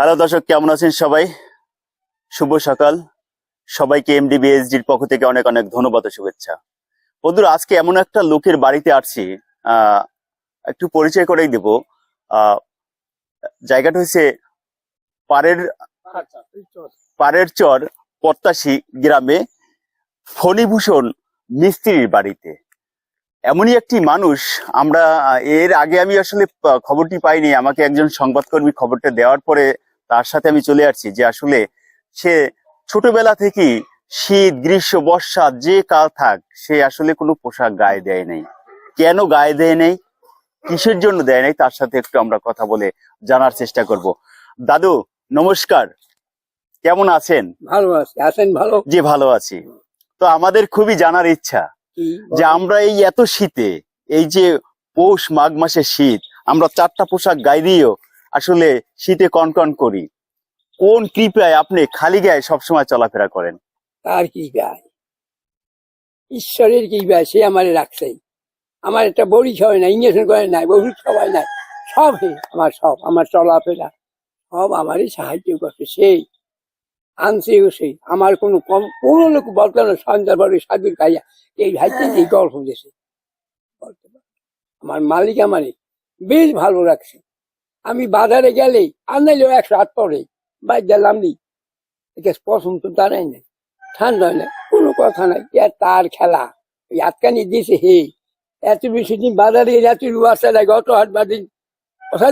Hello দর্শক, কেমন আছেন সবাই? শুভ সকাল। সবাইকে এমডি বিএসডির পক্ষ থেকে অনেক অনেক ধন্যবাদ শুভেচ্ছা। বন্ধুরা, আজকে এমন একটা লোকের বাড়িতে আসছি একটু পরিচয় করেই দেব। জায়গাটা হচ্ছে পাড়ের পাড়ের চর পত্তাশি গ্রামে ফণিভূষণ মিস্ত্রির বাড়িতে। এমনই একটি মানুষ, আমরা, এর আগে আমি আসলে খবরটি পাইনি। আমাকে একজন সংবাদকর্মী খবরটা দেওয়ার পরে তার সাথে আমি চলে আসছি যে আসলে সে ছোটবেলা থেকেই শীত গ্রীষ্ম বর্ষা যে কাল থাক সে আসলে কোনো পোশাক গায়ে দেয় নাই। কেন গায়ে দেয় নাই? কিসের জন্য দেয় নাই? তার সাথে একটু আমরা কথা বলে জানার চেষ্টা করব। দাদু নমস্কার। কেমন আছেন? ভালো আছে। আছেন ভালো? জি ভালো আছি। তো আমাদের খুবই জানার ইচ্ছা যে আমরা এই এত শীতে এই যে পৌষ মাঘ মাসের শীত আমরা চারটা পোশাক গায়ে দিয়েও আসলে শীতে কনকন করি। কোন কৃপায় আপনি খালি গায়ে সবসময় চলাফেরা করেন? তার কি গায় ঈশ্বরের কি গায় সে আমার রাখছে। আমার একটা বড়ি সবাই নাই, ইঞ্জেকশন করে নাই, ওষুধ সবাই নাই। সব আমার সব, আমার চলাফেরা। সব আমারই সাহায্য করছে, সেই। আনছে সেই। আমার কোনো কম কোনো লোক বলতো না সন্ধ্যার পরে এই ভাইতে এই গল্প দিয়েছে আমার মালিক আমারে বেশ ভালো রাখছে। আমি বাজারে গেলেই আনাইলেও একশো হাত পরে বাইর গেলাম নি। পছন্দ তো দাঁড়াই না ঠান্ডা হয় না কোনো কথা নাই তার খেলা। আটকানি দিয়েছে হে। এত বেশি দিন বাজারে এত রুয়াশা লাগে গত হাট বাদিন কথা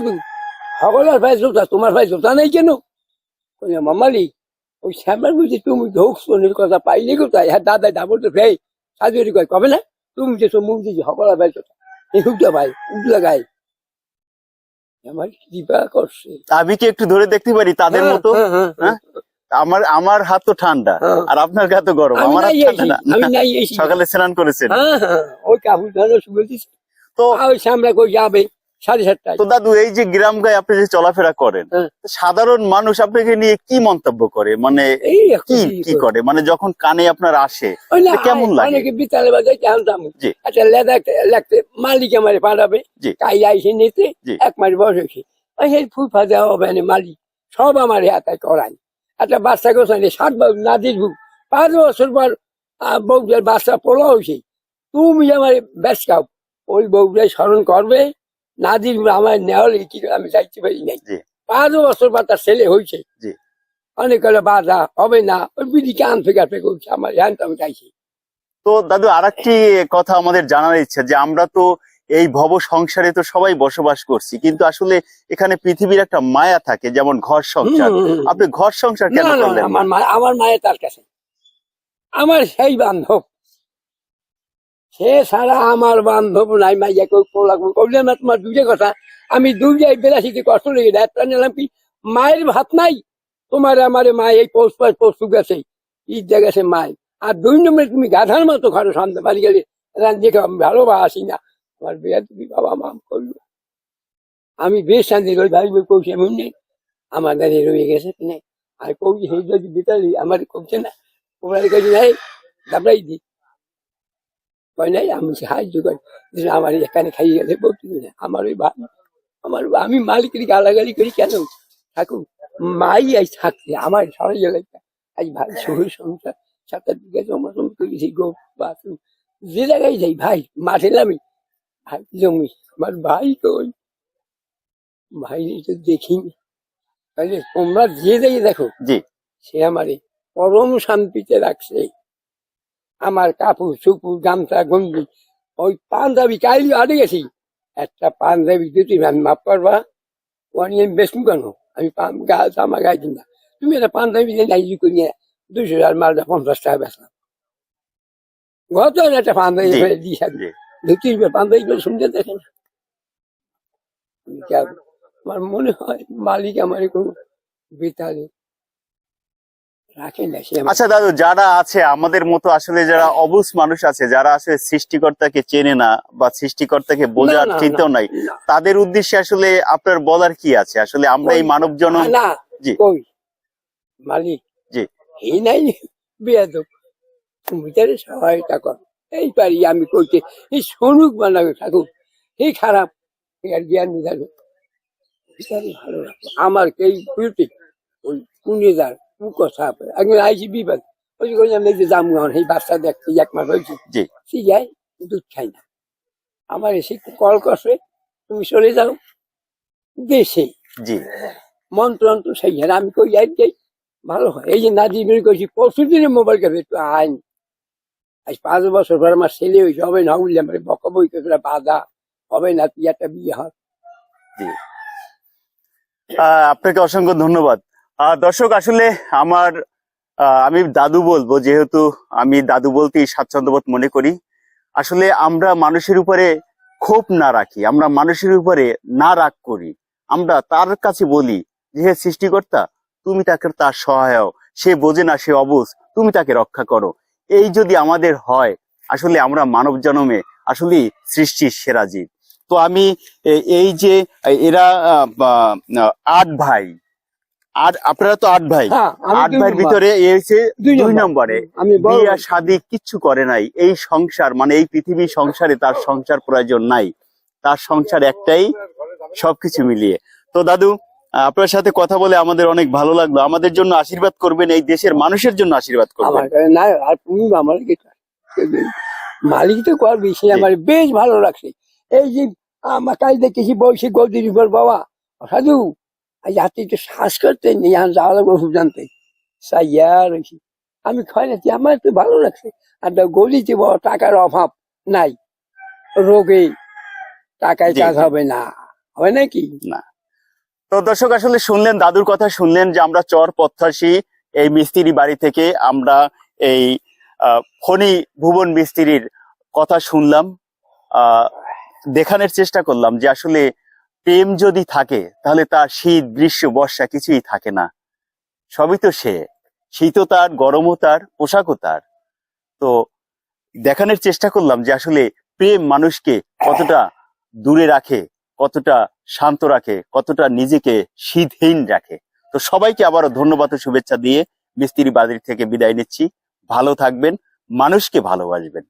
সকলের ভাই জোতা, তোমার ভাই জোতা নাই কেন? মামালি, ওই শ্যামার বুঝি তুমি ঢোকছো নির কথা পাইলে কোথায়? হ্যাঁ দাদা ডাবল তো ভাই সাজুরি কয়, কবে না? তুমি যে মুখ দিয়েছি, সকলের ভাই জোতা। এই ভাই উঠলা গায়ে। আমার কৃপা করছে। আমি কি একটু ধরে দেখতে পারি? তাদের হ্যাঁ, মতো? হ্যাঁ, হ্যাঁ? আমার আমার হাত তো ঠান্ডা। আর আপনার গা তো গরম আমার হাত ঠান্ডা সকালে স্নান করেছেন। ওই কাপড় তো ওই সামনে কই যাবে? সাড়ে সাতটায় তো দাদু এই যে গ্রাম গায়ে আপনি যে চলাফেরা করেন হ্যাঁ। সাধারণ মানুষ আপনাকে নিয়ে কি মন্তব্য করে মানে এই কি কি করে মানে যখন কানে আপনার আসে কেমন লাগে? অনেকে বিতালে বাজায় জানতাম জি। একটা লেদা লাগতে মালিক আমারে পাঠাবে। কাই আইসে নিতে। এক মাস বসেছি ওই সেই ফুল ফাজা হবে না মালিক সব আমার হাতে করাই একটা বাচ্চা সাত বছর নাদির বুক পাঁচ বছর পর বউটার বাচ্চা পোলা হয়েছে তুমি আমার বেশ খাও ওই বউটাই স্মরণ করবে নাদির আমার নেওয়ালে কি করে আমি চাইতে পারি নাই। পাঁচ বছর পর তার ছেলে হয়েছে। অনেক হলে বাধা হবে না ওই কান ফেকা ফেক করছে আমার হ্যান আমি চাইছি তো দাদু আরেকটি কথা আমাদের জানার ইচ্ছা যে আমরা তো এই ভব সংসারে তো সবাই বসবাস করছি কিন্তু আসলে এখানে পৃথিবীর একটা মায়া থাকে যেমন ঘর সংসার। আপনি ঘর সংসার কেন করলেন? আমার মায়া আমার মায়ের তার কাছে আমার সেই বান্ধব সে ছাড়া আমার বান্ধব নাই মাইয়া কেউ লাগবো। না, তোমার দুইটা কথা। আমি দুইটাই বেলাসিতে কষ্ট লেগে একটা নিলাম কি মায়ের ভাত নাই? তোমার আমার মা এই পোষ পাশ পশু গেছে ঈদ গেছে মায় আর দুই নম্বরে তুমি গাধার মতো ঘরে সামনে বাড়ি গেলে দেখে আমি ভালোবাসি না। আমার বিয়ে তুমি বাবা মা করল। আমি বেশ শান্তি করি ভাই বই কৌশি এমন নেই। আমার দাঁড়িয়ে রয়ে গেছে কিনে আর কৌশি সেই যদি বিতালি আমার কমছে না? ওরা কাছে নাই দাবড়াই দি। কয় নাই আমি সাহায্য করি আমার এখানে খাইয়ে গেছে বলতে না আমার ওই ভাই আমার আমি মালিকের গালাগালি করি কেন? থাকুক মাই আজ থাকছে আমার সরাই গেলে আজ ভাই শহর সংসার সাঁতার দিকে জমা জমি করেছি গো বাথরুম যে জায়গায় যাই ভাই মাঠে নামি ভাই জমি আমার ভাই কই? ভাই তো দেখিনি। তাহলে তোমরা যে যাই দেখো জি। সে আমারে পরম শান্তিতে রাখছে। আমার কাপড় চুপুর গামছা গঞ্জি ওই পাঞ্জাবি কাইলি আড়ে গেছি। একটা পাঞ্জাবি দুটি ভ্যান মাপ করবা ওয়ান আমি বেশি কেন? আমি গা জামা দিন না। তুমি একটা পাঞ্জাবি দিয়ে নাইজি করিয়ে দুশো হাজার মালটা পঞ্চাশ টাকা বেচলাম। গত একটা পাঞ্জাবি দিয়ে জি। ধুতির পাঞ্জাবি করে শুনতে দেখেন। আমি আমার মনে হয় মালিক আমার কোনো বেতালে আচ্ছা দাদু যারা আছে আমাদের মতো আসলে যারা অবুজ মানুষ আছে যারা আসলে সৃষ্টিকর্তাকে চেনে না বা সৃষ্টিকর্তাকে বোঝার চিন্তাও নাই তাদের উদ্দেশ্যে আসলে আপনার বলার কি আছে? আসলে আমরা এই ওই- মানব জনম জি। মালিক। জি। এই নাই বেয়াদব। তুমি তারে সহায়তা কর। এই পারি আমি কইতে এই সনুক বানাবে থাকুক এই খারাপ আর জ্ঞান ভালো রাখো আমার এই প্রতি শুনে যার কথা আমি আইছি বিপদ। ওই যে যে জামগান এই বাচ্চা দেখতে এক মাস হয়েছে। ঠিক যায় দুধ খাই না। আমার এসে কল করছে তুমি চলে যাও। দেশে। জি। মন্ত্র অন্ত্র সেই আমি কই যাই যাই। ভালো হয়। এই যে নাজি বের করছি পরশু দিনে মোবাইল কাছে একটু আইন। আজ পাঁচ বছর পর আমার ছেলে হয়েছে হবে না উঠলে আমার বকা বই করে বাধা হবে না তুই একটা বিয়ে হয়। আপনাকে অসংখ্য ধন্যবাদ। দর্শক, আসলে আমার আমি দাদু বলব, যেহেতু আমি দাদু বলতেই স্বাচ্ছন্দ্যবোধ মনে করি। আসলে আমরা মানুষের উপরে ক্ষোভ না রাখি, আমরা মানুষের উপরে না রাগ করি। আমরা তার কাছে বলি যে, হে সৃষ্টিকর্তা, তুমি তাকে তার সহায় সে বোঝে না, সে অবুঝ, তুমি তাকে রক্ষা করো। এই যদি আমাদের হয়, আসলে আমরা মানব জন্মে আসলে সৃষ্টির সেরা জীব। তো আমি এই যে, এরা আট ভাই আট আপনারা তো আট ভাই। হ্যাঁ আট ভাইয়ের ভিতরে এ হচ্ছে দুই নম্বরে। বড় শাদি কিচ্ছু করে নাই। এই সংসার মানে এই পৃথিবী সংসারে তার সংসার প্রয়োজন নাই। তার সংসার একটাই সবকিছু মিলিয়ে। তো দাদু আপনার সাথে কথা বলে আমাদের অনেক ভালো লাগল। আমাদের জন্য আশীর্বাদ করবেন এই দেশের মানুষের জন্য আশীর্বাদ করবেন। না আর তুমি আমার মালিক তো। করবি সে আমার বেশ ভালো লাগছে। এই যে আমার কাজ দেখেছি বলছি গদির উপর বাবা। সাধু নেই আর যাওয়া লাগবে ওষুধ জানতে রয়েছি আমি খাই না আমার তো ভালো লাগছে। আর গলিতে বড় টাকার অভাব নাই রোগে টাকায় কাজ হবে না। হবে নাকি? না। তো দর্শক আসলে শুনলেন দাদুর কথা শুনলেন যে আমরা চর পথ্যাসী এই মিস্ত্রি বাড়ি থেকে আমরা এই ফণি ভুবন মিস্ত্রির কথা শুনলাম। আহ, দেখানোর চেষ্টা করলাম যে আসলে প্রেম যদি থাকে, তাহলে তার শীত, গ্রীষ্ম, বর্ষা কিছুই থাকে না। সবই তো সে। শীতও তার গরমও তার পোশাকও তার। তো দেখানোর চেষ্টা করলাম যে আসলে প্রেম মানুষকে কতটা দূরে রাখে, কতটা শান্ত রাখে, কতটা নিজেকে শীতহীন রাখে। তো সবাইকে আবারও ধন্যবাদ ও শুভেচ্ছা দিয়ে মিস্ত্রি বাড়ি থেকে বিদায় নিচ্ছি। ভালো থাকবেন, মানুষকে ভালোবাসবেন।